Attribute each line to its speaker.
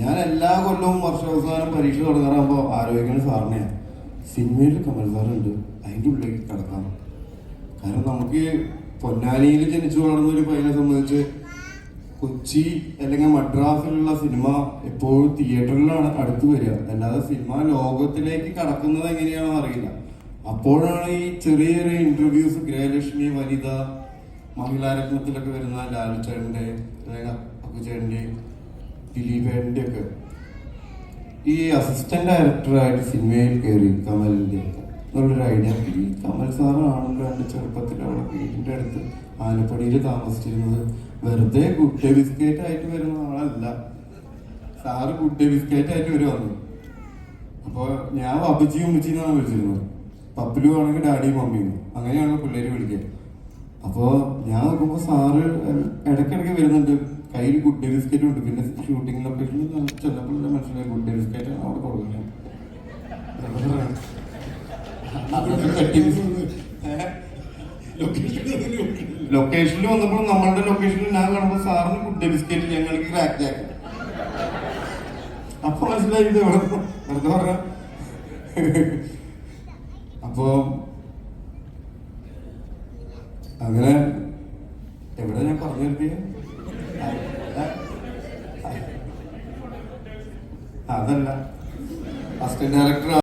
Speaker 1: ഞാൻ എല്ലാ കൊല്ലവും വർഷാവസാനം പരീക്ഷ തുടങ്ങാറാകുമ്പോൾ ആലോചിക്കുന്ന സാറിനെയാണ് സിനിമയിൽ കമൽ സാറുണ്ട് അതിന്റെ ഉള്ളിലേക്ക് കിടക്കാം. കാരണം നമുക്ക് പൊന്നാനിയിൽ ജനിച്ചു വളർന്ന ഒരു പയ്യനെ സംബന്ധിച്ച് കൊച്ചി അല്ലെങ്കിൽ മദ്രാസിലുള്ള സിനിമ എപ്പോഴും തിയേറ്ററിലാണ് അടുത്ത് വരിക. അല്ലാതെ സിനിമ ലോകത്തിലേക്ക് കടക്കുന്നത് എങ്ങനെയാണെന്ന് അറിയില്ല. അപ്പോഴാണ് ഈ ചെറിയ ചെറിയ ഇന്റർവ്യൂസ് ഗൃഹലക്ഷ്മി വനിത മഹിളാരത്നത്തിലൊക്കെ വരുന്ന ലാലുചേട്ടന്റെ അല്ലെങ്കിൽ അക്കുചേട്ടന്റെ ദിലീപേട്ടന്റെ ഒക്കെ ഈ അസിസ്റ്റന്റ് ഡയറക്ടറായിട്ട് സിനിമയിൽ കയറി കമലിന്റെ എന്നുള്ളൊരു ഐഡിയ ഈ കമൽ സാറാണല്ലോ എന്റെ ചെറുപ്പത്തിൽ അവിടെ വീടിന്റെ അടുത്ത് ആലപ്പടിയിൽ താമസിച്ചിരുന്നത്. വെറുതെ ഗുഡ് ഡേ ബിസ്ക്കറ്റ് ആയിട്ട് വരുന്ന ആളല്ല. സാറ് ഗുഡ് ഡേ ബിസ്ക്കറ്റ് ആയിട്ട് വരുവാന്ന് അപ്പോൾ ഞാൻ അബിജി ഉമ്മച്ചി എന്നാണ് വിളിച്ചിരുന്നത്. പപ്പിലു ആണെങ്കിൽ ഡാഡിയും മമ്മിയും. അങ്ങനെയാണ് പിള്ളേര് വിളിക്കുക. അപ്പോൾ ഞാൻ നോക്കുമ്പോൾ സാറ് ഇടക്കിടക്ക് വരുന്നുണ്ട്. കയ്യിൽ ഗുഡ് ഡേ ബിസ്ക്കറ്റും ഉണ്ട്. പിന്നെ ഷൂട്ടിംഗ് ലൊക്കേഷനിൽ ചെന്നപ്പോൾ മനസ്സിലായി ഗുഡ് ഡേ ബിസ്ക്കറ്റ് അവിടെ കൊടുക്കുന്നത്? ലൊക്കേഷനിൽ വന്നപ്പോൾ നമ്മളുടെ ലൊക്കേഷനിൽ ഞാൻ കാണുമ്പോൾ സാറിന് ഗുഡ് ഡേ ബിസ്ക്കറ്റ് ഞങ്ങൾക്ക് ക്രാക്ക് ജാക്ക് അപ്പൊ മനസ്സിലായി ഇത് വെറുതെ പറഞ്ഞ അപ്പോ അങ്ങനെ എവിടെ ഞാൻ പറഞ്ഞു നിർത്തിയ അതല്ല. Assistant director